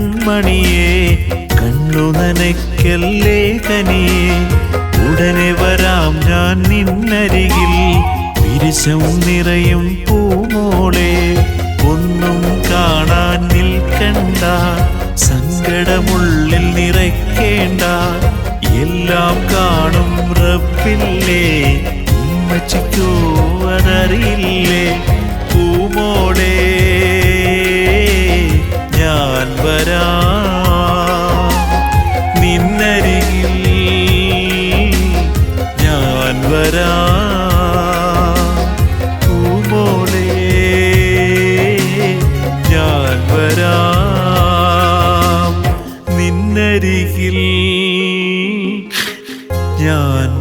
കൺമണിയേ കണ്ണു നനയ്ക്കല്ലേ കനിയേ ഉടനെ വരാം ഞാൻ നിന്നരികിൽ. വിരിശം നിറയും പൂമോളെ ഒന്നും കാണാൻ നിൽക്കണ്ട സങ്കടമുള്ളിൽ നിറയ്ക്കേണ്ട. എല്ലാം കാണും റപ്പില്ലേ ചിക്കോ അതറിയില്ലേ? പൂമോടെ ഞാൻ